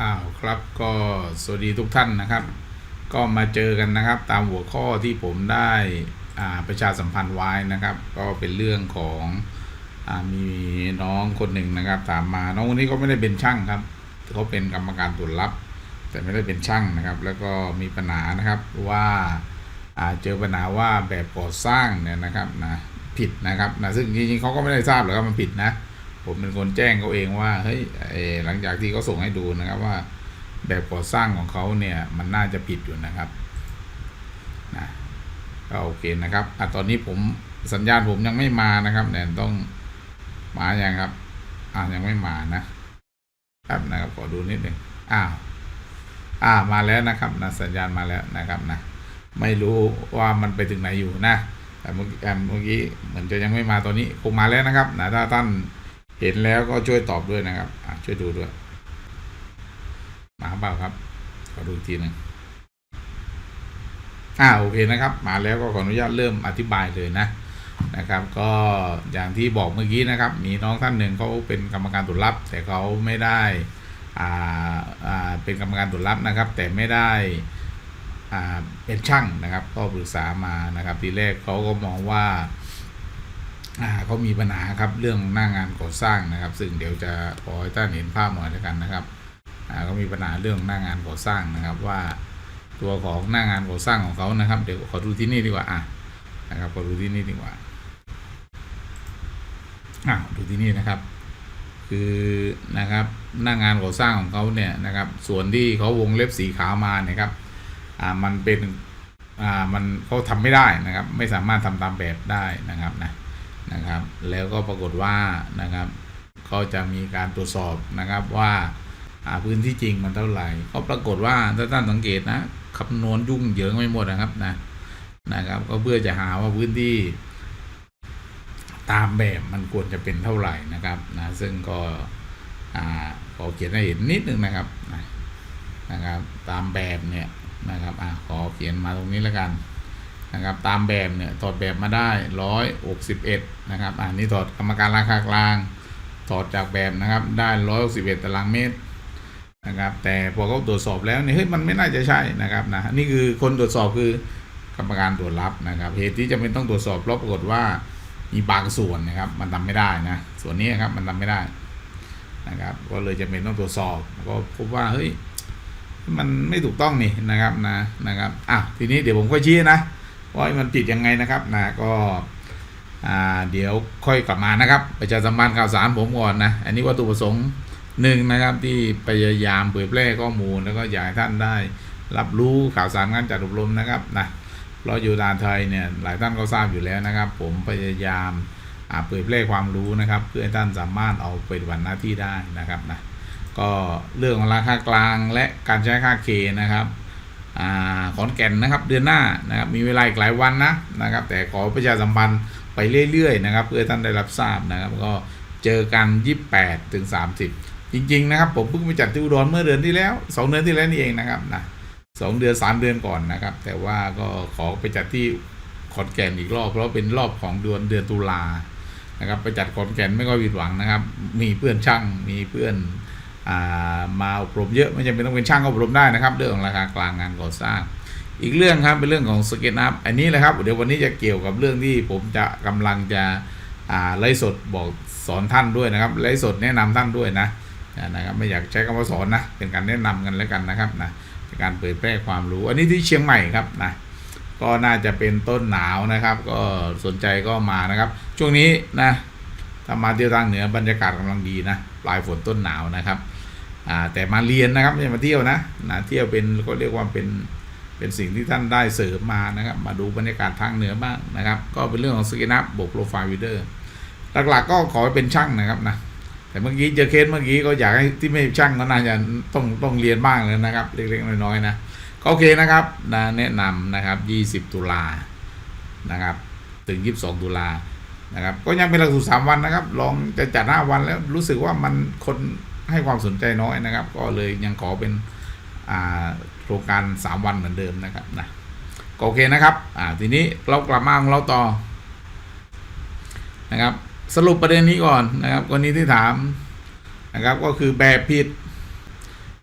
อ้าวครับก็สวัสดีทุกท่านนะครับ ก็มาเจอกันนะครับ ตามหัวข้อที่ผมได้อ่าประชาสัมพันธ์ไว้นะครับ ก็เป็นเรื่องของอามีน้องคนหนึ่งนะครับ ถามมาน้องคนนี้ก็ไม่ได้เป็นช่างครับเขาเป็นกรรมการตรวจรับ แต่ไม่ได้เป็นช่างนะครับ แล้วก็มีปัญหานะครับว่าอ่าเจอปัญหาว่าแบบก่อสร้างเนี่ยนะครับนะผิดนะครับนะซึ่งจริงๆเขาก็ไม่ได้ทราบหรอกว่ามันผิดนะ ผมเป็นคนแจ้งเขาเองว่าเฮ้ยหลังจากที่เขาส่งให้ดูนะครับว่าแบบก่อสร้างของเขาเนี่ยมันน่าจะผิดอยู่นะครับนะก็โอเคนะครับอะตอนนี้ผมสัญญาณผมยังไม่มานะครับเนี่ต้องมาอย่างครับอ่ายังไม่มานะครับนะครับขอดูนิดหนึ่งอ้าวอ่ามาแล้วนะครับนะสัญญาณมาแล้วนะครับนะไม่รู้ว่ามันไปถึงไหนอยู่นะแต่เมื่อกี้เมื่อกี้เหมือนจะยังไม่มาตอนนี้คงมาแล้วนะครับนะถ้าท่าน เห็นแล้วก็ช่วยตอบด้วยนะครับอช่วยดูด้วย มาเปล่าครับ ขอดูอีกทีหนึ่งอ่าโอเคนะครับ มาแล้วก็ขออนุญาตเริ่มอธิบายเลยนะนะครับ ก็อย่างที่บอกเมื่อกี้นะครับ มีน้องท่านหนึ่งเขาเป็นกรรมการตรวจรับ แต่เขาไม่ได้อ่าอ่าเป็นกรรมการตรวจรับนะครับ แต่ไม่ได้อ่าเป็นช่างนะครับ ก็ปรึกษามานะครับทีแรกเขาก็มองว่า เขามีปัญหาครับเรื่องหน้างานก่อสร้างนะครับ ซึ่งเดี๋ยวจะขอให้ท่านเห็นภาพหน่อยแล้วกันนะครับเขามีปัญหาเรื่องหน้างานก่อสร้างนะครับว่าตัวของหน้างานก่อสร้างของเขานะครับ เดี๋ยวขอดูที่นี่ดีกว่าอะนะครับขอดูที่นี่ดีกว่าอ่าดูที่นี่นะครับ คือนะครับหน้างานก่อสร้างของเขาเนี่ยนะครับ ส่วนที่เขาวงเล็บสีขาวมาเนี่ยครับอ่ามันเป็นอ่ามันเขาทำไม่ได้นะครับ ไม่สามารถทำตามแบบได้นะครับนะ นะครับ แล้วก็ปรากฏว่านะครับก็จะมีการตรวจสอบนะครับว่าพื้นที่จริงมันเท่าไหร่ ก็ปรากฏว่าถ้าท่านสังเกตนะคำนวณยุ่งเหยิงไม่หมดนะครับนะนะครับ ก็เพื่อจะหาว่าพื้นที่ ตามแบบมันควรจะเป็นเท่าไหร่นะครับนะซึ่งก็อ่าขอเขียนให้เห็นนิดนึงนะครับนะนะครับ ตามแบบเนี่ยนะครับอ่าขอเขียนมาตรงนี้แล้วกัน นะครับตามแบบเนี่ยถอดแบบมาได้ร้อยหกสิบเอ็ดนะครับอ่านี่ถอดกรรมการราคากลางถอดจากแบบนะครับได้ร้อยหกสิบเอ็ดตารางเมตรนะครับแต่พอเขาตรวจสอบแล้วเนี่ยเฮ้ยมันไม่น่าจะใช่นะครับนะนี่คือคนตรวจสอบคือกรรมการตรวจรับนะครับเหตุที่จะเป็นต้องตรวจสอบเพราะปรากฏว่ามีบางส่วนนะครับมันทำไม่ได้นะส่วนนี้ครับมันทำไม่ได้นะครับก็เลยจะเป็นต้องตรวจสอบก็พบว่าเฮ้ยมันไม่ถูกต้องนี่นะครับนะนะครับอะทีนี้เดี๋ยวผมค่อยชี้นะ ว่ามันผิดยังไงนะครับนะก็เดี๋ยวค่อยกลับมานะครับประชาสัมพันธ์ข่าวสารผมก่อนนะ อันนี้วัตถุประสงค์หนึ่งนะครับที่พยายามเผยแพร่ข้อมูลแล้วก็อยากให้ท่านได้ รับรู้ข่าวสารงานจัดอบรมนะครับนะเราอยู่ดานไทยเนี่ยหลายท่านก็ทราบอยู่แล้วนะครับ ผมพยายามเผยแพร่ความรู้นะครับ เพื่อให้ท่านสามารถเอาไปปฏิบัติหน้าที่ได้นะครับนะก็เรื่องของราคากลางและการใช้ค่าเคนะครับ ขอนแก่นนะครับเดือนหน้านะครับมีเวลาอีกหลายวันนะนะครับ แต่ขอประชาสัมพันธ์ไปเรื่อยๆนะครับ เพื่อท่านได้รับทราบนะครับ ก็เจอกัน 28ถึง30 จริง ๆ นะครับ ผมเพิ่งไปจัดที่อุดรเมื่อเดือนที่แล้ว 2 เดือนที่แล้วนี่เองนะครับนะสองเดือน 3 เดือนก่อนนะครับ แต่ว่าก็ขอไปจัดที่ขอนแก่นอีกรอบเพราะเป็นรอบของเดือนเดือนตุลานะครับไปจัดขอนแก่นไม่ค่อยผิดหวังนะครับ มีเพื่อนช่างมีเพื่อน มาอบรมเยอะไม่จำเป็นต้องเป็นช่างก็อบรมได้นะครับ เรื่องของราคากลางงานก่อสร้าง อีกเรื่องครับเป็นเรื่องของสเก็ตอัพอันนี้แหละครับเดี๋ยววันนี้จะเกี่ยวกับเรื่องที่ผมจะกำลังจะไลฟ์สดบอกสอนท่านด้วยนะครับไลฟ์สดแนะนำท่านด้วยนะนะครับไม่อยากใช้คำว่าสอนนะเป็นการแนะนำกันแล้วกันนะครับนะเป็นการเผยแพร่ความรู้ อันนี้ที่เชียงใหม่ครับนะก็น่าจะเป็นต้นหนาวนะครับ ก็สนใจก็มานะครับ ช่วงนี้นะถ้ามาเที่ยวทางเหนือบรรยากาศกำลังดีนะปลายฝนต้นหนาวนะครับ อ่าแต่มาเรียนนะครับไม่ใช่มาเที่ยวนะนะเที่ยวเป็นก็เรียกว่าเป็นเป็นสิ่งที่ท่านได้เสริมมานะครับ มาดูบรรยากาศทางเหนือบ้างนะครับ ก็เป็นเรื่องของสกินับบวกโปรไฟล์วิดเดอร์หลักๆก็ขอให้เป็นช่างนะครับนะแต่เมื่อกี้เจอเคสเมื่อกี้ก็อยากให้ที่ไม่ช่างก็น่าจะต้องต้องเรียนบ้างเลยนะครับ เล็กๆน้อยๆนะก็โอเคนะครับนะแนะนำนะครับ 20 ตุลานะครับ ถึง 22 ตุลานะครับ ก็ยังเป็นหลักสูตร3วันนะครับ ลองจะจัด 5 วันแล้วรู้สึกว่ามันคน ให้ความสนใจน้อยนะครับ ก็เลยยังขอเป็นโครงการ 3 วันเหมือนเดิมนะครับนะก็โอเคนะครับทีนี้เรากลับมาของเราต่อนะครับ สรุปประเด็นนี้ก่อนนะครับกรณีที่ถามนะครับก็คือแบบผิด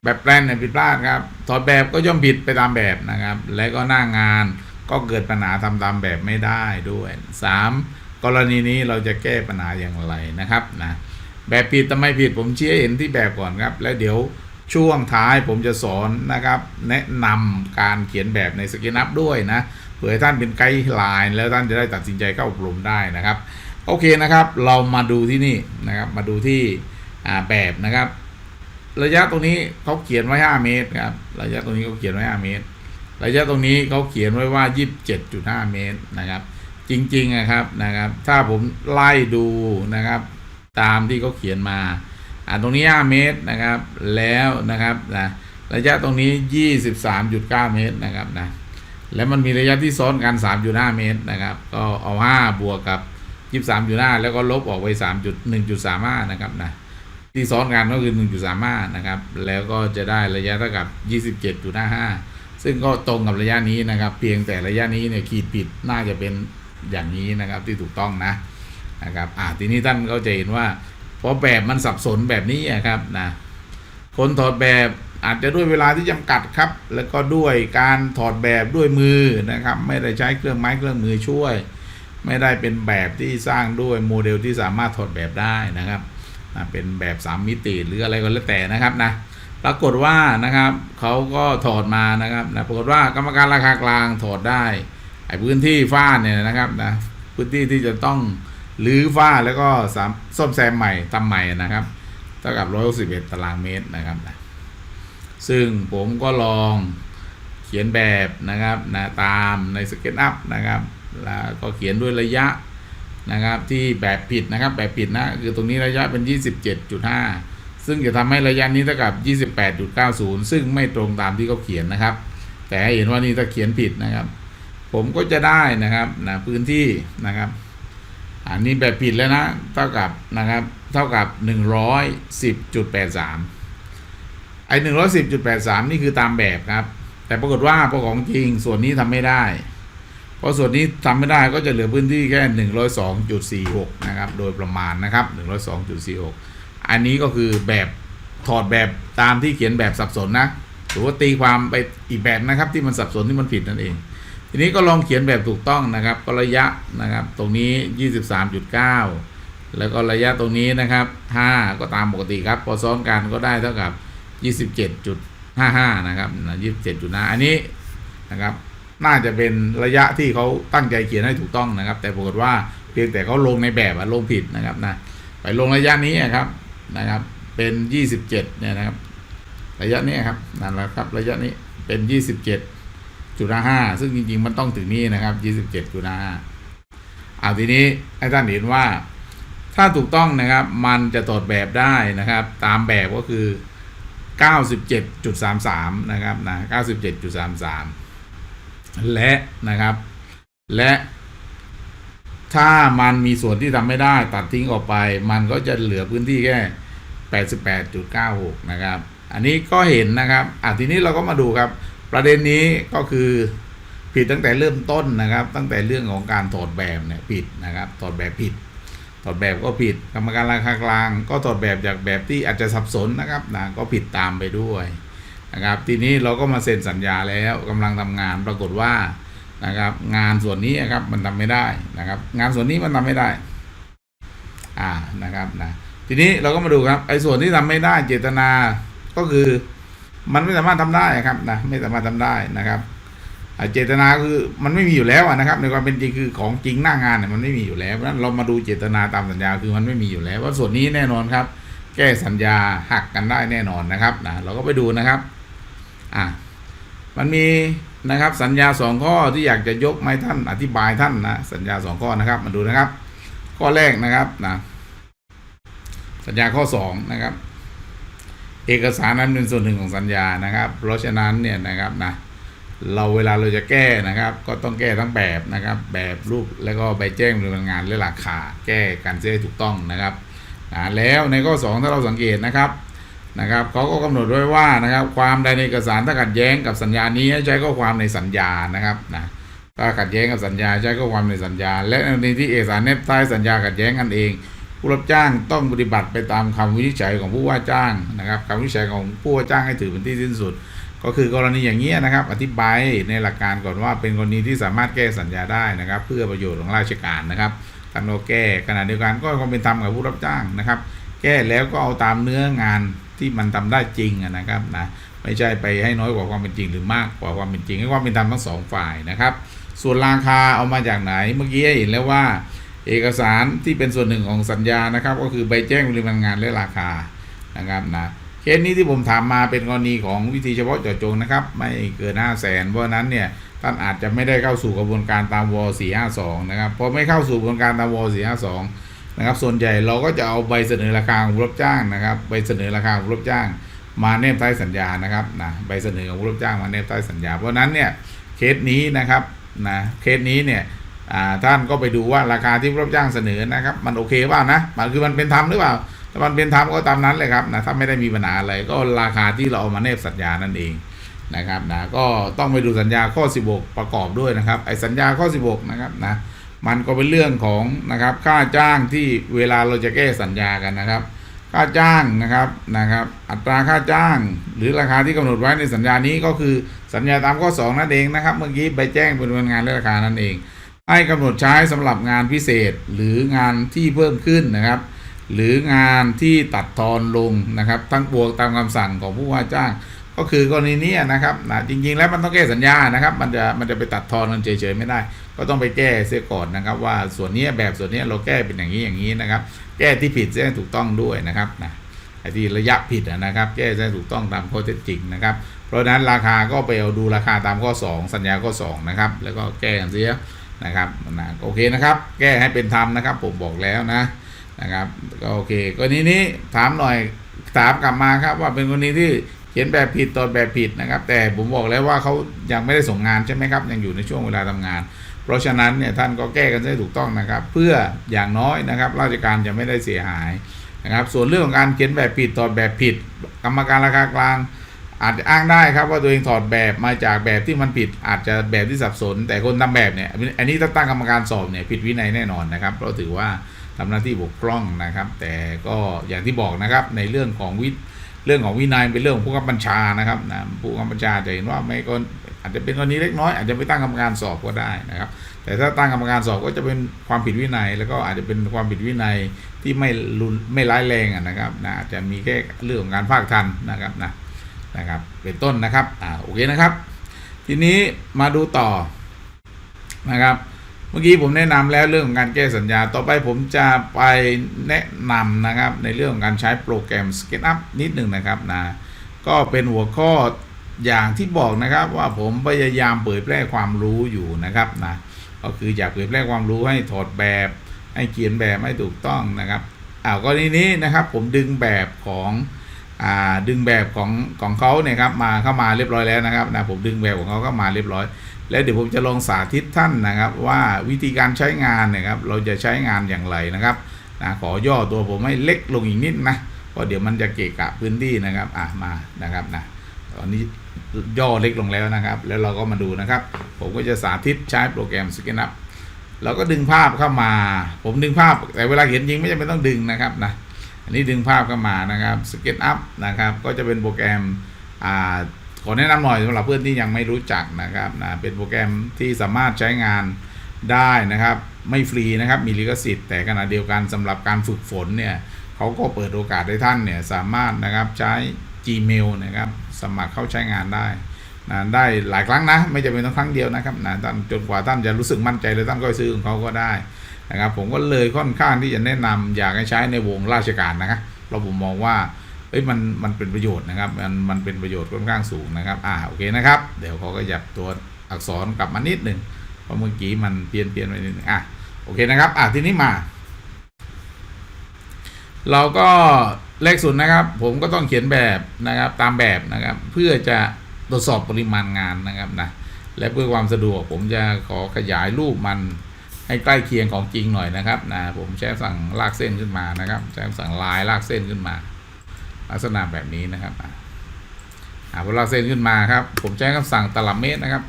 แบบแปลนเนี่ยผิดพลาดครับถอดแบบก็ย่อมผิดไปตามแบบนะครับ และก็หน้างานก็เกิดปัญหาทำตามแบบไม่ได้ด้วยสามกรณีนี้เราจะแก้ปัญหาอย่างไรนะครับนะ แบบผิดทำไมผิดผมชี้ให้เห็นที่แบบก่อนครับ แล้วเดี๋ยวช่วงท้ายผมจะสอนนะครับ แนะนำการเขียนแบบในสกินอัพด้วยนะเผื่อท่านเป็นไกด์ไลน์แล้วท่านจะได้ตัดสินใจเข้าอบรมได้นะครับ โอเคนะครับ เรามาดูที่นี่นะครับ มาดูที่แบบนะครับ ระยะตรงนี้เขาเขียนไว้ 5 เมตรครับระยะตรงนี้เขาเขียนไว้ 5 เมตร ระยะตรงนี้เขาเขียนไว้ว่า 27.5 เมตรนะครับ จริงๆนะครับนะครับ ถ้าผมไล่ดูนะครับ ตามที่เขาเขียนมาอ่าตรงนี้ 5 เมตรนะครับ แล้วนะครับนะระยะตรงนี้ 23.9 เมตรนะครับนะแล้วมันมีระยะที่ซ้อนกัน 3.5 เมตรนะครับ ก็เอา 5 บวกกับ 23.5 แล้วก็ลบออกไป 3.1.35 นะครับนะที่ซ้อนกันก็คือ 1.35 นะครับ แล้วก็จะได้ระยะเท่ากับ 27.55 ซึ่งก็ตรงกับระยะนี้นะครับ เพียงแต่ระยะนี้เนี่ยขีดผิดน่าจะเป็นอย่างนี้นะครับที่ถูกต้องนะ นะครับอ่าทีนี้ท่านก็จะเห็นว่าเพราะแบบมันสับสนแบบนี้อะครับนะคนถอดแบบอาจจะด้วยเวลาที่จำกัดครับ แล้วก็ด้วยการถอดแบบด้วยมือนะครับ ไม่ได้ใช้เครื่องไม้เครื่องมือช่วย ไม่ได้เป็นแบบที่สร้างด้วยโมเดลที่สามารถถอดแบบได้นะครับเป็นแบบ3มิติหรืออะไรก็แล้วแต่นะครับนะปรากฏว่านะครับเขาก็ถอดมานะครับนะปรากฏว่ากรรมการราคากลางถอดได้ไอ้พื้นที่ฝ้าเนี่ยนะครับนะพื้นที่ที่จะต้อง หรือฝ้าแล้วก็สามซ่อมแซมใหม่ทำใหม่นะครับเท่ากับ 161 ตารางเมตรนะครับนะซึ่งผมก็ลองเขียนแบบนะครับนะตามในสเก็ตอัพนะครับแล้วก็เขียนด้วยระยะนะครับที่แบบผิดนะครับแบบผิดนะคือตรงนี้ระยะเป็น 27.5 ซึ่งจะทำให้ระยะนี้เท่ากับ 28.90 ซึ่งไม่ตรงตามที่เขาเขียนนะครับ แต่ให้เห็นว่านี่ถ้าเขียนผิดนะครับ ผมก็จะได้นะครับนะพื้นที่นะครับ อันนี้แบบผิดแล้วนะ เท่ากับนะครับ เท่ากับ 110.83 ไอ้ 110.83 นี่คือตามแบบครับ แต่ปรากฏว่าพอของจริงส่วนนี้ทำไม่ได้ เพราะส่วนนี้ทำไม่ได้ก็จะเหลือพื้นที่แค่ 102.46 นะครับ โดยประมาณนะครับ 102.46 อันนี้ก็คือแบบถอดแบบตามที่เขียนแบบสับสนนะ หรือว่าตีความไปอีกแบบนะครับที่มันสับสนที่มันผิดนั่นเอง ทีนี้ก็ลองเขียนแบบถูกต้องนะครับ ก็ระยะนะครับ ตรงนี้ 23.9 แล้วก็ระยะตรงนี้นะครับ5ก็ตามปกติครับ พอซ้อนกันก็ได้เท่ากับ 27.55 นะครับนะ27.5อันนี้นะครับ น่าจะเป็นระยะที่เขาตั้งใจเขียนให้ถูกต้องนะครับ แต่ปรากฏว่าเพียงแต่เขาลงในแบบอะลงผิดนะครับนะไปลงระยะนี้อะครับนะครับ เป็น 27 เนี่ยนะครับ ระยะนี้ครับนั่นแหละครับ ระยะนี้เป็น 27.5ซึ่งจริง ๆ มันต้องถึงนี้นะครับ27.5เจ็ดจุดห้าเอาทีนี้ให้ท่านเห็นว่า ถ้าถูกต้องนะครับมันจะตรวจแบบได้นะครับ ตามแบบก็คือ97.33นะครับนะ97.33และนะครับ และถ้ามันมีส่วนที่ทำไม่ได้ตัดทิ้งออกไป มันก็จะเหลือพื้นที่แค่ 88.96 นะครับ อันนี้ก็เห็นนะครับอะทีนี้เราก็มาดูครับ ประเด็นนี้ก็คือผิดตั้งแต่เริ่มต้นนะครับ ตั้งแต่เรื่องของการถอดแบบเนี่ยผิดนะครับถอดแบบผิดถอดแบบก็ผิด กรรมการราคากลาง ก็ถอดแบบจากแบบที่อาจจะสับสนนะครับนะก็ผิดตามไปด้วยนะครับ ทีนี้เราก็มาเซ็นสัญญาแล้วกำลังทำงานปรากฏว่านะครับงานส่วนนี้ครับมันทำไม่ได้นะครับ งานส่วนนี้มันทำไม่ได้อ่านะครับนะทีนี้เราก็มาดูครับไอ้ส่วนที่ทำไม่ได้เจตนาก็คือ มันไม่สามารถทำได้ครับนะไม่สามารถทำได้นะครับเจตนาคือมันไม่มีอยู่แล้วนะครับ ในความเป็นจริงคือของจริงหน้างานเนี่ยมันไม่มีอยู่แล้วเพราะฉะนั้นเรามาดูเจตนาตามสัญญาคือมันไม่มีอยู่แล้วว่าส่วนนี้แน่นอนครับ แก้สัญญาหักกันได้แน่นอนนะครับนะเราก็ไปดูนะครับอ่ามันมีนะครับสัญญาสองข้อที่อยากจะยกมาให้ท่านอธิบายท่านนะสัญญาสองข้อนะครับ มาดูนะครับ ข้อแรกนะครับนะสัญญาข้อสองนะครับ เอกสารนั้นเป็นส่วนหนึ่งของสัญญานะครับ เพราะฉะนั้นเนี่ยนะครับนะเราเวลาเราจะแก้นะครับ ก็ต้องแก้ทั้งแบบนะครับ แบบรูปแล้วก็ใบแจ้งดำเนินงานและราคาแก้กันเสียถูกต้องนะครับอ่าแล้วในข้อ 2 ถ้าเราสังเกตนะครับนะครับเขาก็กำหนดไว้ว่านะครับ ความใดในเอกสารถ้าขัดแย้งกับสัญญานี้ใช้ข้อความในสัญญานะครับนะถ้าขัดแย้งกับสัญญาใช้ข้อความในสัญญา และในที่เอกสารเน็บท้ายสัญญาขัดแย้งกันเอง ผู้รับจ้างต้องปฏิบัติไปตามคำวินิจฉัยของผู้ว่าจ้างนะครับคำวินิจฉัยของผู้ว่าจ้างให้ถือเป็นที่สิ้นสุด ก็คือกรณีอย่างนี้นะครับ อธิบายในหลักการก่อนว่าเป็นกรณีที่สามารถแก้สัญญาได้นะครับ เพื่อประโยชน์ของราชการนะครับท่านก็แก้ขณะเดียวกันก็ความเป็นธรรมกับผู้รับจ้างนะครับ แก้แล้วก็เอาตามเนื้องานที่มันทำได้จริงนะครับนะไม่ใช่ไปให้น้อยกว่าความเป็นจริงหรือมากกว่าความเป็นจริงให้ความเป็นธรรมทั้งสองฝ่ายนะครับ ส่วนราคาเอามาจากไหนเมื่อกี้เห็นแล้วว่า เอกสารที่เป็นส่วนหนึ่งของสัญญานะครับ ก็คือใบแจ้งปริมาณงานและราคานะครับนะเคสนี้ที่ผมถามมาเป็นกรณีของวิธีเฉพาะเจาะจงนะครับ ไม่เกิน5 0 0แสนเพราะนั้นเนี่ยท่านอาจจะไม่ได้เข้าสู่กระบวนการตามว452นะครับพอไม่เข้าสู่กระบวนการตามว452นะครับส่วนใหญ่เราก็จะเอาใบเสนอราคาของผู้รับจ้างนะครับใบเสนอราคาของผู้รับจ้าง มาแนบใต้สัญญานะครับนะใบเสนอของผู้รับจ้างมาแนบใต้สัญญา เพราะนั้นเนี่ยเคสนี้นะครับนะเคสนี้เนี่ย ท่านก็ไปดูว่าราคาที่ผู้รับจ้างเสนอนะครับ มันโอเคเปล่านะมันคือมันเป็นธรรมหรือเปล่าถ้ามันเป็นธรรมก็ตามนั้นเลยครับนะถ้าไม่ได้มีปัญหาอะไรก็ราคาที่เราเอามาแนบสัญญานั่นเองนะครับนะก็ต้องไปดูสัญญาข้อ 16 ประกอบด้วยนะครับไอ้สัญญาข้อ 16 นะครับนะมันก็เป็นเรื่องของนะครับค่าจ้างที่เวลาเราจะแก้สัญญากันนะครับ ค่าจ้างนะครับนะครับอัตราค่าจ้าง หรือราคาที่กำหนดไว้ในสัญญานี้ก็คือสัญญาตามข้อ 2 นั่นเองนะครับ เมื่อกี้ใบแจ้งเปริมาณงานและราคานั่นเอง ให้กำหนดใช้สำหรับงานพิเศษหรืองานที่เพิ่มขึ้นนะครับ หรืองานที่ตัดทอนลงนะครับ ทั้งบวกตามคำสั่งของผู้ว่าจ้าง ก็คือกรณีนี้นะครับนะจริงๆ แล้วมันต้องแก้สัญญานะครับ มันจะมันจะไปตัดทอนกันเฉยๆไม่ได้ ก็ต้องไปแก้เสียก่อนนะครับ ว่าส่วนนี้แบบส่วนนี้เราแก้เป็นอย่างนี้อย่างนี้นะครับ แก้ที่ผิดให้ถูกต้องด้วยนะครับนะไอ้ที่ระยะผิดนะครับ แก้ให้ถูกต้องตามข้อเท็จจริงนะครับ เพราะฉะนั้นราคาก็ไปเอาดูราคาตามข้อ 2 สัญญาข้อ2นะครับ แล้วก็แก้กันเสีย นะครับนะโอเคนะครับ แก้ให้เป็นธรรมนะครับ ผมบอกแล้วนะนะครับก็โอเคกรณีนี้ถามหน่อยถามกลับมาครับ ว่าเป็นกรณีที่เขียนแบบผิดตอนแบบผิดนะครับ แต่ผมบอกแล้วว่าเขายังไม่ได้ส่งงานใช่ไหมครับยังอยู่ในช่วงเวลาทำงาน เพราะฉะนั้นเนี่ยท่านก็แก้กันให้ถูกต้องนะครับ เพื่ออย่างน้อยนะครับ ราชการจะไม่ได้เสียหายนะครับ ส่วนเรื่องของการเขียนแบบผิดตอนแบบผิด กรรมการราคากลาง อาจจะอ้างได้ครับว่าตัวเองถอดแบบมาจากแบบที่มันผิด อาจจะแบบที่สับสน แต่คนทำแบบเนี่ยอันนี้ถ้าตั้งกรรมการสอบเนี่ยผิดวินัยแน่นอนนะครับเพราะถือว่าทำหน้าที่บกพร่องนะครับ แต่ก็อย่างที่บอกนะครับในเรื่องของวิเรื่องของวินัยเป็นเรื่องของผู้กำกับบัญชานะครับนะผู้กำกับบัญชาจะเห็นว่าไม่ก็อาจจะเป็นกรณีเล็กน้อยอาจจะไม่ตั้งกรรมการสอบก็ได้นะครับ แต่ถ้าตั้งกรรมการสอบก็จะเป็นความผิดวินัย แล้วก็อาจจะเป็นความผิดวินัยที่ไม่รุนไม่ร้ายแรงนะครับนะอาจจะมีแค่เรื่องของการภาคทันนะครับนะ นะครับ เป็นต้นนะครับอ่าโอเคนะครับ ทีนี้มาดูต่อนะครับเมื่อกี้ผมแนะนำแล้วเรื่องของการแก้สัญญา ต่อไปผมจะไปแนะนำนะครับในเรื่องของการใช้โปรแกรม SketchUp นิดหนึ่งนะครับนะก็เป็นหัวข้ออย่างที่บอกนะครับว่าผมพยายามเผยแพร่ความรู้อยู่นะครับนะก็คืออยากเผยแพร่ความรู้ให้ถอดแบบ ให้เขียนแบบให้ถูกต้องนะครับอ้าวกรณีนี้นะครับผมดึงแบบของอ ดึงแบบของของเขาเนี่ยครับมาเข้ามาเรียบร้อยแล้วนะครับนะผมดึงแบบของเขาเข้ามาเรียบร้อย แล้วเดี๋ยวผมจะลองสาธิตท่านนะครับ ว่าวิธีการใช้งานเนี่ยครับเราจะใช้งานอย่างไรนะครับนะขอย่อตัวผมให้เล็กลงอีกนิดนะเพราะเดี๋ยวมันจะเกะกะพื้นที่นะครับอะมานะครับนะตอนนี้ย่อเล็กลงแล้วนะครับ แล้วเราก็มาดูนะครับ ผมก็จะสาธิตใช้โปรแกรม SketchUp เราก็ดึงภาพเข้ามา ผมดึงภาพแต่เวลาเขียนจริงไม่จำเป็นต้องดึงนะครับนะ อันนี้ดึงภาพเข้ามานะครับ SketchUp นะครับก็จะเป็นโปรแกรมอ่าขอแนะนำหน่อยสำหรับเพื่อนที่ยังไม่รู้จักนะครับนะเป็นโปรแกรมที่สามารถใช้งานได้นะครับ ไม่ฟรีนะครับมีลิขสิทธิ์แต่ขณะเดียวกันสำหรับการฝึกฝนเนี่ยเขาก็เปิดโอกาสให้ท่านเนี่ยสามารถนะครับใช้ Gmail นะครับสมัครเข้าใช้งานได้นะได้หลายครั้งนะ ไม่จำเป็นต้องครั้งเดียวนะครับนะท่านจนกว่าท่านจะรู้สึกมั่นใจเลยท่านก็ซื้อของเขาก็ได้ นะครับผมก็เลยค่อนข้างที่จะแนะนำอยากให้ใช้ในวงราชการนะครับเราผมมองว่าเอ้ยมันมันเป็นประโยชน์นะครับมันมันเป็นประโยชน์ค่อนข้างสูงนะครับอ่าโอเคนะครับ เดี๋ยวเขาก็หยับตัวอักษรกลับมานิดหนึ่งเพราะเมื่อกี้มันเปลี่ยนเปลี่ยนไปนิดหนึงอะโอเคนะครับอะทีนี้มา เราก็เลขศูนย์นะครับ ผมก็ต้องเขียนแบบนะครับตามแบบนะครับ เพื่อจะตรวจสอบปริมาณงานนะครับนะและเพื่อความสะดวกผมจะขอขยายรูปมัน ให้ใกล้เคียงของจริงหน่อยนะครับนะผมใช้สั่งลากเส้นขึ้นมานะครับใช้สั่งลายลากเส้นขึ้นมา ลักษณะแบบนี้นะครับอ่าพอลากเส้นขึ้นมาครับ ผมใช้คำสั่งตลับเมตรนะครับ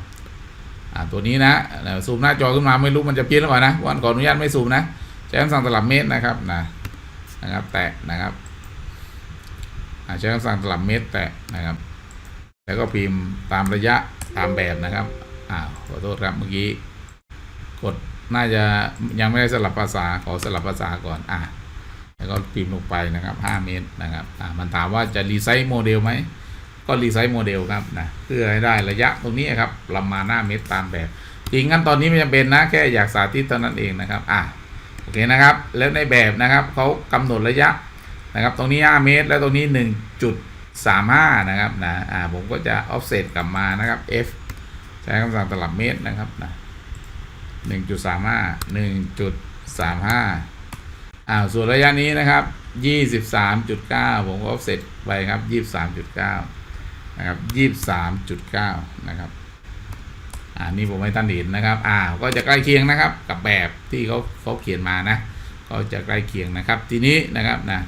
อ่าตัวนี้นะซูมหน้าจอขึ้นมาไม่รู้มันจะเพี้ยนหรือเปล่านะวันขออนุญาตไม่ซูมนะใช้คำสั่งตลับเมตรนะครับนะนะครับ แตะนะครับอ่าใช้คำสั่งสลับเมตรแตะนะครับ แล้วก็พิมพ์ตามระยะตามแบบนะครับอ้าวขอโทษครับเมื่อกี้กด น่าจะยังไม่ได้สลับภาษาขอสลับภาษาก่อนอะแล้วก็พิมพ์ลงไปนะครับ 5 เมตรนะครับอ่ามันถามว่าจะรีไซส์โมเดลไหมก็รีไซส์โมเดลครับนะเพื่อให้ได้ระยะตรงนี้ครับประมาณหน้าเมตรตามแบบจริงงั้นตอนนี้ไม่จำเป็นนะแค่อยากสาธิตเท่านั้นเองนะครับอะโอเคนะครับ แล้วในแบบนะครับเขากำหนดระยะนะครับ ตรงนี้ 5 เมตร แล้วตรงนี้ 1.35 นะครับนะอ่าผมก็จะ offset กลับมานะครับ f ใช้คำสั่งตลับเมตรนะครับนะ 1.35 1.35อ้าวส่วนระยะนี้นะครับ23.9ผมก็ offset ไปครับ23.9นะครับยี่สามจุดเก้านะครับอ่านี่ผมให้ท่านเห็นนะครับอ่าก็จะใกล้เคียงนะครับ กับแบบที่เขาเขาเขียนมานะก็จะใกล้เคียงนะครับ ทีนี้นะครับนะ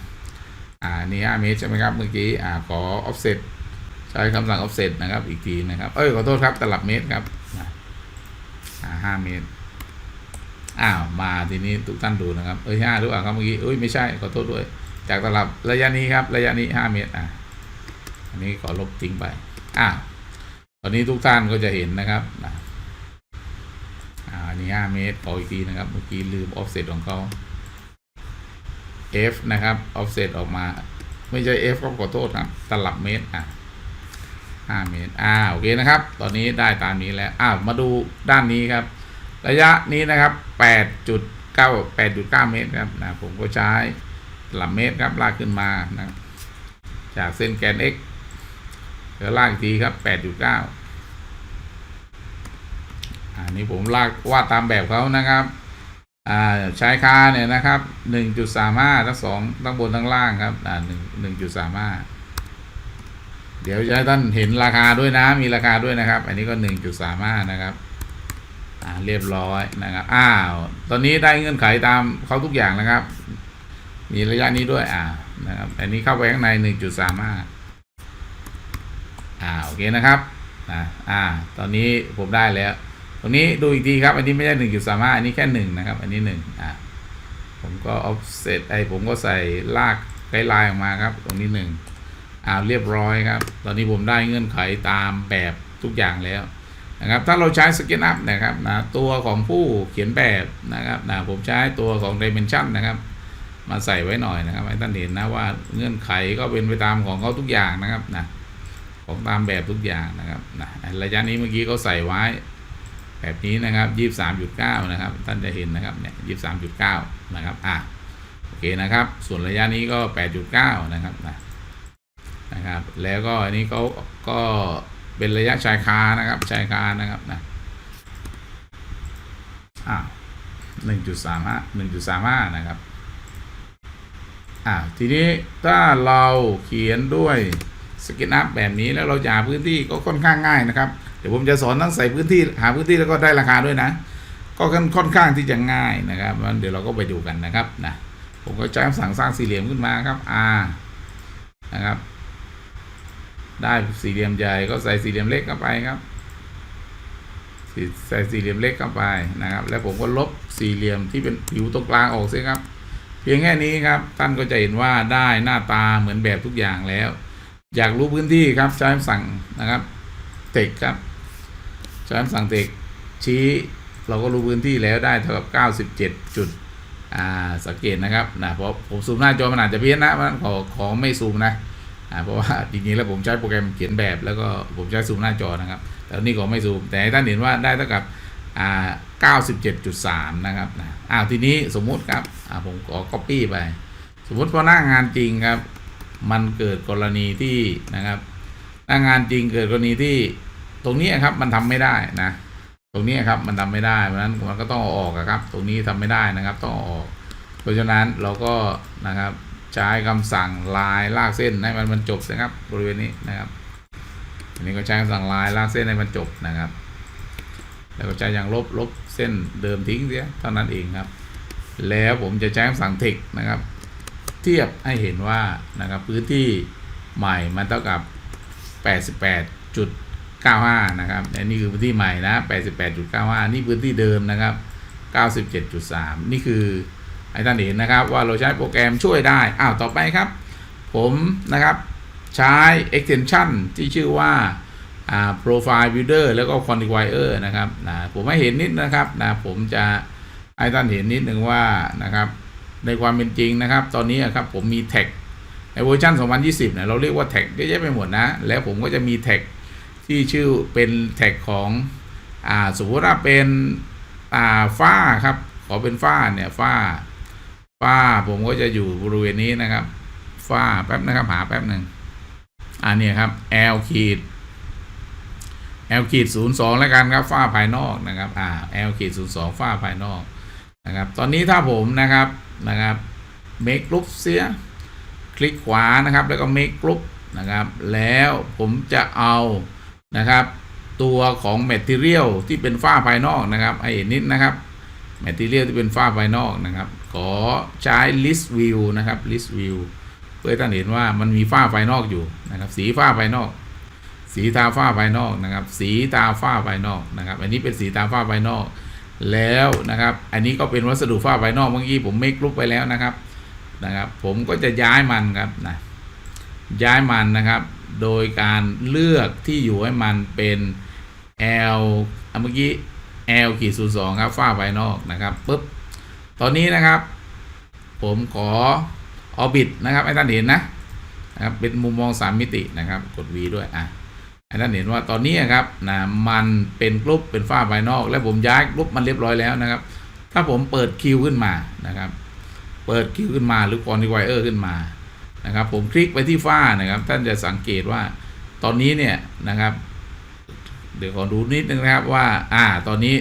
อ่านี่ห้าเมตรใช่ไหมครับเมื่อกี้อ่าขอ offset ใช้คำสั่ง offset นะครับอีกทีนะครับ เอ้ยขอโทษครับตลับเมตรครับนะอ่าห้าเมตร อ้าวมาทีนี้ทุกท่านดูนะครับเอ้ยห้าหรือเปล่าครับเมื่อกี้เอ้ยไม่ใช่ขอโทษด้วย จากตลับระยะนี้ครับ ระยะนี้ห้าเมตรอ่าอันนี้ขอลบทิ้งไปอ่าวตอนนี้ทุกท่านก็จะเห็นนะครับอ่าอันนี้5เมตรขออีกทีนะครับเมื่อกี้ลืม offset ของเขา f นะครับ offset ออกมา ไม่ใช่ f ก็ขอโทษครับตลับเมตรอะ5เมตรอ่าโอเคนะครับ ตอนนี้ได้ตามนี้แล้วอ้าวมาดูด้านนี้ครับ ระยะนี้นะครับ 8.9 8.9 เมตรครับนะผมก็ใช้ตลับเมตรครับลากขึ้นมานะจากเส้นแกน x เดี๋ยวลากอีกทีครับ 8.9 อันนี้ผมลากวาดตามแบบเขานะครับอ่าชายคาเนี่ยนะครับ 1.35 ทั้งสองทั้งบนทั้งล่างครับอ่า1 1.35 เดี๋ยวจะให้ท่านเห็นราคาด้วยนะ มีราคาด้วยนะครับ อันนี้ก็ 1.35 นะครับ อ่าเรียบร้อยนะครับอ้าวตอนนี้ได้เงื่อนไขตามเขาทุกอย่างนะครับ มีระยะนี้ด้วยอ่านะครับอันนี้เข้าไปข้างใน1.35อ่าโอเคนะครับนะอ่า ตอนนี้ผมได้แล้ว ตรงนี้ดูอีกทีครับ อันนี้ไม่ใช่1.35อันนี้แค่1นะครับ อันนี้1อ่าผมก็ offset ไอผมก็ใส่ลากไกด์ไลน์ออกมาครับ ตรงนี้1อ่าเรียบร้อยครับ ตอนนี้ผมได้เงื่อนไขตามแบบทุกอย่างแล้ว นะครับถ้าเราใช้ Sketch Up นะครับนะตัวของผู้เขียนแบบนะครับนะผมใช้ตัวของ Dimension นะครับมาใส่ไว้หน่อยนะครับให้ท่านเห็นนะว่าเงื่อนไขก็เป็นไปตามของเขาทุกอย่างนะครับนะของตามแบบทุกอย่างนะครับนะระยะนี้เมื่อกี้เขาใส่ไว้ แบบนี้นะครับยี่สามจุดเก้านะครับท่านจะเห็นนะครับเนี่ยยี่สามจุดเก้านะครับอะโอเคนะครับ ส่วนระยะนี้ก็แปดจุดเก้านะครับนะนะครับ แล้วก็อันนี้เขาก็ เป็นระยะชายคานะครับชายคานะครับนะอ่าหนึ่งจุดสามห้าหนึ่งจุดสามห้านะครับอ่าทีนี้ถ้าเราเขียนด้วยสก็ตอัพแบบนี้แล้วเราจะหาพื้นที่ก็ค่อนข้างง่ายนะครับ เดี๋ยวผมจะสอนทั้งใส่พื้นที่หาพื้นที่แล้วก็ได้ราคาด้วยนะ ก็ค่อนข้างที่จะง่ายนะครับเดี๋ยวเราก็ไปดูกันนะครับนะผมก็ใช้คำสั่งสร้างสี่เหลี่ยมขึ้นมาครับ R นะครับ ได้สี่เหลี่ยมใหญ่ก็ใส่สี่เหลี่ยมเล็กเข้าไปครับใส่สี่เหลี่ยมเล็กเข้าไปนะครับ แล้วผมก็ลบสี่เหลี่ยมที่เป็นผิวตรงกลางออกเสียครับ เพียงแค่นี้ครับท่านก็จะเห็นว่าได้หน้าตาเหมือนแบบทุกอย่างแล้ว อยากรู้พื้นที่ครับใช้คำสั่งนะครับเทคครับใช้คำสั่งเทคชี้เราก็รู้พื้นที่แล้วได้เท่ากับ 97 จุดอ่าสังเกตนะครับนะเพราะผมซูมหน้าจอมันอาจจะเพี้ยนนะมันขอขอไม่ซูมนะ เพราะว่าจริงๆแล้วผมใช้โปรแกรมเขียนแบบแล้วก็ผมใช้ซูมหน้าจอนะครับ แต่นี่ขอไม่ซูม แต่ท่านเห็นว่าได้เท่ากับ97.3 นะครับนะอ้าวทีนี้สมมุติครับผมขอ copy ไป สมมุติพอหน้างานจริงครับ มันเกิดกรณีที่นะครับหน้างานจริงเกิดกรณีที่ตรงนี้ครับมันทำไม่ได้นะ ตรงนี้ครับมันทำไม่ได้เพราะฉะนั้นมันก็ต้องออกครับ ตรงนี้ทำไม่ได้นะครับ ต้องออก เพราะฉะนั้นเราก็นะครับ ใช้คำสั่งลายลากเส้นให้มันบรรจบนะครับ บริเวณนี้นะครับอันนี้ก็ใช้คำสั่งลายลากเส้นให้มันจบนะครับ แล้วก็ใช้อย่างลบลบเส้นเดิมทิ้งเสียเท่านั้นเองครับ แล้วผมจะใช้คำสั่งเทคนะครับ เทียบให้เห็นว่านะครับพื้นที่ใหม่มันเท่ากับ 88.95 นะครับและนี่คือพื้นที่ใหม่นะ 88.95 นี่พื้นที่เดิมนะครับ 97.3 นี่คือ ให้ท่านเห็นนะครับว่าเราใช้โปรแกรมช่วยได้ อ้าว ต่อไปครับ ผมนะครับใช้ extension ที่ชื่อว่าา profile builder แล้วก็ quantifier นะครับนะผมให้เห็นนิดนะครับนะผมจะให้ท่านเห็นนิดหนึ่งว่านะครับในความเป็นจริงนะครับ ตอนนี้ครับผมมีแท็กในเวอร์ชัน2020เนี่ยเราเรียกว่าแท็กเยอะแยะไปหมดนะ แล้วผมก็จะมีแท็กที่ชื่อเป็นแท็กของอ่าสมมติว่าเป็นอ่าฝ้าครับขอเป็นฝ้าเนี่ยฝ้า ฝ้าผมก็จะอยู่บริเวณนี้นะครับ ฝ้าแป๊บนะครับ หาแป๊บหนึ่งอันนี้ครับ L ขีด L ขีดศูนย์สองแล้วกันครับฝ้าภายนอกนะครับ อ่า L ขีดศูนย์สองฝ้าภายนอกนะครับ ตอนนี้ถ้าผมนะครับนะครับ make group เสีย คลิกขวานะครับ แล้วก็ make group นะครับ แล้วผมจะเอานะครับ ตัวของ material ที่เป็นฝ้าภายนอกนะครับให้นนิดนะครับ material ที่เป็นฝ้าภายนอกนะครับขอใช้ list view นะครับ list view เพื่อให้ท่านเห็นว่ามันมีฝ้าภายนอกอยู่นะครับ สีฝ้าภายนอก สีทาฝ้าภายนอกนะครับ สีตาฝ้าภายนอกนะครับ อันนี้เป็นสีตาฝ้าภายนอก แล้วนะครับ อันนี้ก็เป็นวัสดุฝ้าภายนอกเมื่อกี้ผมไม่กรุ๊ปไปแล้วนะครับนะครับ ผมก็จะย้ายมันครับนะย้ายมันนะครับ โดยการเลือกที่อยู่ให้มันเป็น L เมื่อกี้ L ขีดศูนย์สองครับฝ้าภายนอกนะครับปุ๊บ ตอนนี้นะครับ ผมขอออบิทนะครับให้ท่านเห็นนะนะครับเป็นมุมมองสามมิตินะครับ กด V ด้วยอะให้ท่านเห็นว่าตอนนี้ครับนะมันเป็นกรุ๊ปเป็นฝ้าภายนอก และผมย้ายกรุ๊ปมันเรียบร้อยแล้วนะครับ ถ้าผมเปิดคิวขึ้นมานะครับ เปิดคิวขึ้นมาหรือคอนดิไวเออร์ขึ้นมานะครับ ผมคลิกไปที่ฝ้านะครับ ท่านจะสังเกตว่าตอนนี้เนี่ยนะครับ เดี๋ยวขอดูนิดนึงนะครับว่า อ่า ตอนนี้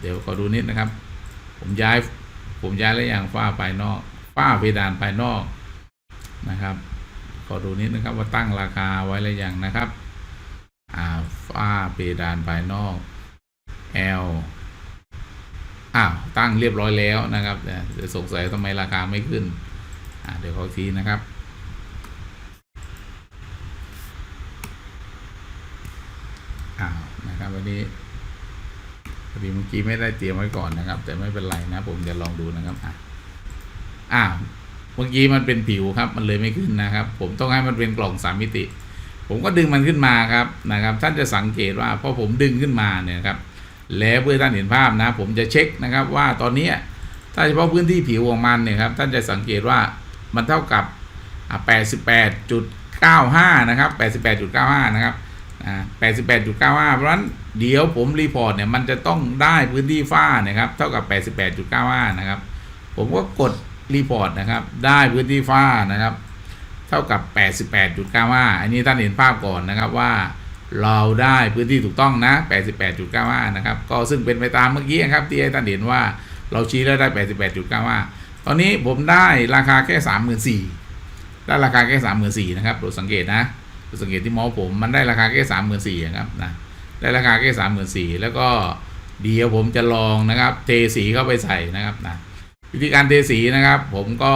เดี๋ยวขอดูนิดนะครับ ผมย้าย ผมย้ายแล้วอย่างฝ้าภายนอก ฝ้าเพดานภายนอกนะครับ ขอดูนิดนะครับว่าตั้งราคาไว้แล้วอย่างนะครับอ่าฝ้าเพดานภายนอก L อ้าวตั้งเรียบร้อยแล้วนะครับเดี๋ยวสงสัยทำไมราคาไม่ขึ้นอ่าเดี๋ยวขอทีนะครับอ้าวนะครับวันนี้ อดีเมื่อกี้ไม่ได้เตรียมไว้ก่อนนะครับ แต่ไม่เป็นไรนะ ผมจะลองดูนะครับอะอ้าวเมื่อกี้มันเป็นผิวครับ มันเลยไม่ขึ้นนะครับ ผมต้องให้มันเป็นกล่องสามมิติ ผมก็ดึงมันขึ้นมาครับนะครับ ท่านจะสังเกตว่าพอผมดึงขึ้นมาเนี่ยครับ แล้วเพื่อท่านเห็นภาพนะ ผมจะเช็คนะครับ ว่าตอนนี้ถ้าเฉพาะพื้นที่ผิวของมันเนี่ยครับ ท่านจะสังเกตว่ามันเท่ากับ 88.95 นะครับ 88.95 นะครับ อ่า88.95เพราะฉะนั้นเดี๋ยวผมรีพอร์ตเนี่ยมันจะต้องได้พื้นที่ฝ้านะครับเท่ากับ88.95นะครับผมก็กดรีพอร์ตนะครับได้พื้นที่ฝ้านะครับเท่ากับ 88.95 อันนี้ท่านเห็นภาพก่อนนะครับว่าเราได้พื้นที่ถูกต้องนะ 88.95 นะครับ ก็ซึ่งเป็นไปตามเมื่อกี้ครับที่ให้ท่านเห็นว่าเราชี้แล้วได้ 88.95 ตอนนี้ผมได้ราคาแค่ 34,000ได้ราคาแค่ 34,000 นะครับโปรดสังเกตนะ สังเกตที่มอผมมันได้ราคาแค่สามหมื่นสี่ครับนะได้ราคาแค่สามหมื่นสี่แล้วก็เดี๋ยวผมจะลองนะครับ เทสีเข้าไปใส่นะครับนะวิธีการเทสีนะครับ ผมก็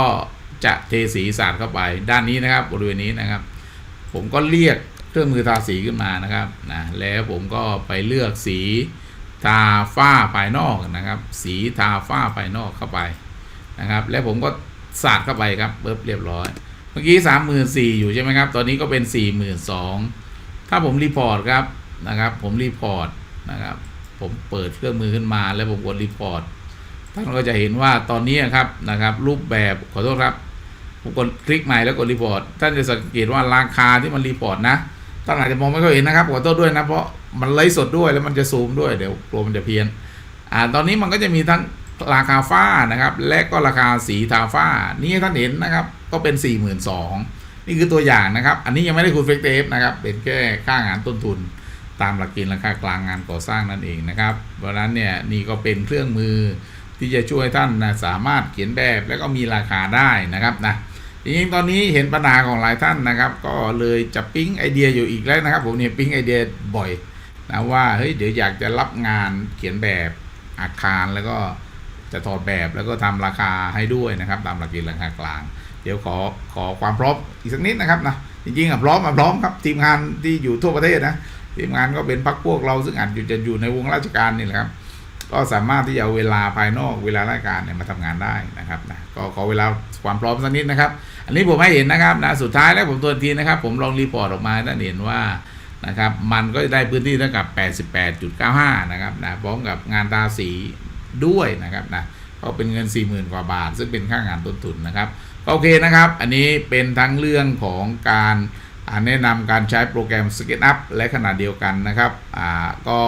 จะเทสีสาดเข้าไปด้านนี้นะครับบริเวณนี้นะครับ ผมก็เรียกเครื่องมือทาสีขึ้นมานะครับนะแล้วผมก็ไปเลือกสีทาฝ้าภายนอกนะครับ สีทาฝ้าภายนอกเข้าไปนะครับ แล้วผมก็สาดเข้าไปครับเบิบเรียบร้อย เมื่อกี้สามหมื่นสี่อยู่ใช่ไหมครับ ตอนนี้ก็เป็นสี่หมื่นสองถ้าผมรีพอร์ตครับนะครับ ผมรีพอร์ตนะครับ ผมเปิดเครื่องมือขึ้นมาแล้วผมกดรีพอร์ตท่านก็จะเห็นว่าตอนนี้ครับนะครับ รูปแบบขอโทษครับผมกดคลิกใหม่แล้วกดรีพอร์ตท่านจะสังเกตว่าราคาที่มันรีพอร์ตนะท่านอาจจะมองไม่ค่อยเห็นนะครับขอโทษด้วยนะเพราะมันไลฟ์สดด้วยแล้วมันจะซูมด้วยเดี๋ยวกลัวมันจะเพี้ยนอ่าตอนนี้มันก็จะมีทั้งราคาฝ้านะครับ และก็ราคาสีทาฝ้านี่ท่านเห็นนะครับ ก็เป็น 4 2 0 0 0นี่คือตัวอย่างนะครับ อันนี้ยังไม่ได้คูณเฟกเตฟนะครับ เป็นแค่ค่างานต้นทุน ตามหลักเกณฑ์ราคากลางงานก่อสร้างนั่นเองนะครับ เพราะนั้นเนี่ยนี่ก็เป็นเครื่องมือที่จะช่วยท่านนะสามารถเขียนแบบและก็มีราคาได้นะครับนะจริงๆตอนนี้เห็นปัญหาของหลายท่านนะครับ ก็เลยจะปิ๊งไอเดียอยู่อีกแล้วนะครับ ผมเนี่ยปิ๊งไอเดียบ่อยนะว่าเฮ้ยเดี๋ยวอยากจะรับงานเขียนแบบอาคารแล้วก็จะถอดแบบแล้วก็ทำราคาให้ด้วยนะครับ ตามหลักเกณฑ์ราคากลาง เดี๋ยวขอขอความพร้อมอีกสักนิดนะครับนะจริงๆอะพร้อมอะพร้อมครับทีมงานที่อยู่ทั่วประเทศนะทีมงานก็เป็นพักพวกเราซึ่งอาจจะอยู่ในวงราชการนี่แหละครับ ก็สามารถที่จะเวลาภายนอกเวลาราชการเนี่ยมาทำงานได้นะครับนะก็ขอเวลาความพร้อมสักนิดนะครับ อันนี้ผมให้เห็นนะครับนะสุดท้ายแล้วผมตัวทีนะครับ ผมลองรีพอร์ตออกมาได้เห็นว่านะครับมันก็ได้พื้นที่เท่ากับ 88.95 นะครับนะพร้อมกับงานตาสีด้วยนะครับนะก็เป็นเงิน 40,000 กว่าบาท ซึ่งเป็นค่างานต้นทุนนะครับ โอเคนะครับ อันนี้เป็นทั้งเรื่องของการแนะนำการใช้โปรแกรม SketchUp และขนาดเดียวกันนะครับอ่าก็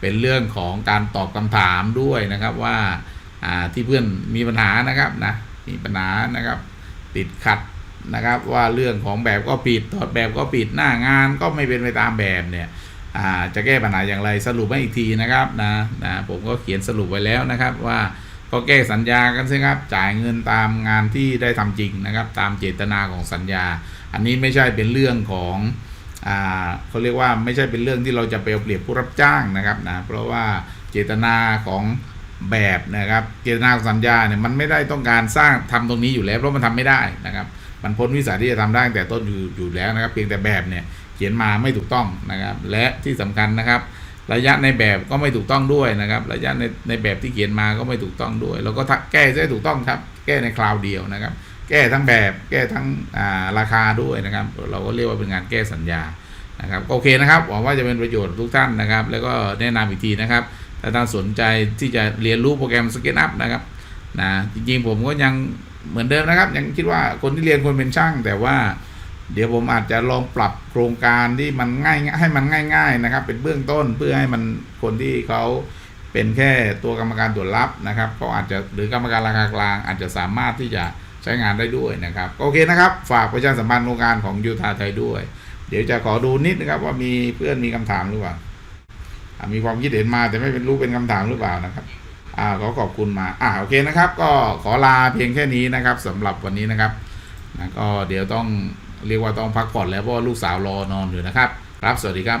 เป็นเรื่องของการตอบคำถามด้วยนะครับว่าอ่าที่เพื่อนมีปัญหานะครับนะมีปัญหานะครับติดขัดนะครับว่าเรื่องของแบบก็ผิดถอดแบบก็ผิดหน้างานก็ไม่เป็นไปตามแบบเนี่ยอ่าจะแก้ปัญหาอย่างไรสรุปให้อีกทีนะครับนะนะผมก็เขียนสรุปไว้แล้วนะครับว่า ก็แก้สัญญากันสิครับจ่ายเงินตามงานที่ได้ทำจริงนะครับ ตามเจตนาของสัญญา อันนี้ไม่ใช่เป็นเรื่องของอ่าเขาเรียกว่าไม่ใช่เป็นเรื่องที่เราจะไปเอาเปรียบผู้รับจ้างนะครับนะเพราะว่าเจตนาของแบบนะครับเจตนาของสัญญาเนี่ยมันไม่ได้ต้องการสร้างทำตรงนี้อยู่แล้วเพราะมันทำไม่ได้นะครับ มันพ้นวิสัยที่จะทำได้แต่ต้นอยู่อยู่แล้วนะครับ เพียงแต่แบบเนี่ยเขียนมาไม่ถูกต้องนะครับ และที่สำคัญนะครับ ระยะในแบบก็ไม่ถูกต้องด้วยนะครับ ระยะในในแบบที่เขียนมาก็ไม่ถูกต้องด้วย แล้วก็แก้ให้ถูกต้องครับ แก้ในคราวเดียวนะครับ แก้ทั้งแบบ แก้ทั้งาราคาด้วยนะครับ เราก็เรียกว่าเป็นงานแก้สัญญานะครับโอเคนะครับหวังว่าจะเป็นประโยชน์ทุกท่านนะครับ แล้วก็แนะนำอีกทีนะครับถ้าท่านสนใจที่จะเรียนรู้โปรแกรม SketchUp นะครับนะจริงๆผมก็ยังเหมือนเดิมนะครับ ยังคิดว่าคนที่เรียนควรเป็นช่างแต่ว่า เดี๋ยวผมอาจจะลองปรับโครงการที่มันง่ายให้มันง่าย ๆนะครับ เป็นเบื้องต้นเพื่อให้มันคนที่เขาเป็นแค่ตัวกรรมการตรวจรับนะครับเขาอาจจะหรือกรรมการราคากลาง อาจจะสามารถที่จะใช้งานได้ด้วยนะครับโอเคนะครับ ฝากประชาสัมพันธ์โครงการของยูทาไทยด้วย เดี๋ยวจะขอดูนิดนะครับว่ามีเพื่อนมีคำถามหรือเปล่ามีความคิดเห็นมาแต่ไม่เป็นรู้เป็นคำถามหรือเปล่านะครับอ่าขอขอบคุณมาอ่าโอเคนะครับ ก็ขอลาเพียงแค่นี้นะครับสำหรับวันนี้นะครับนะก็เดี๋ยวต้อง เรียกว่าต้องพักผ่อนแล้วเพราะว่าลูกสาวรอนอนอยู่นะครับ ครับ สวัสดีครับ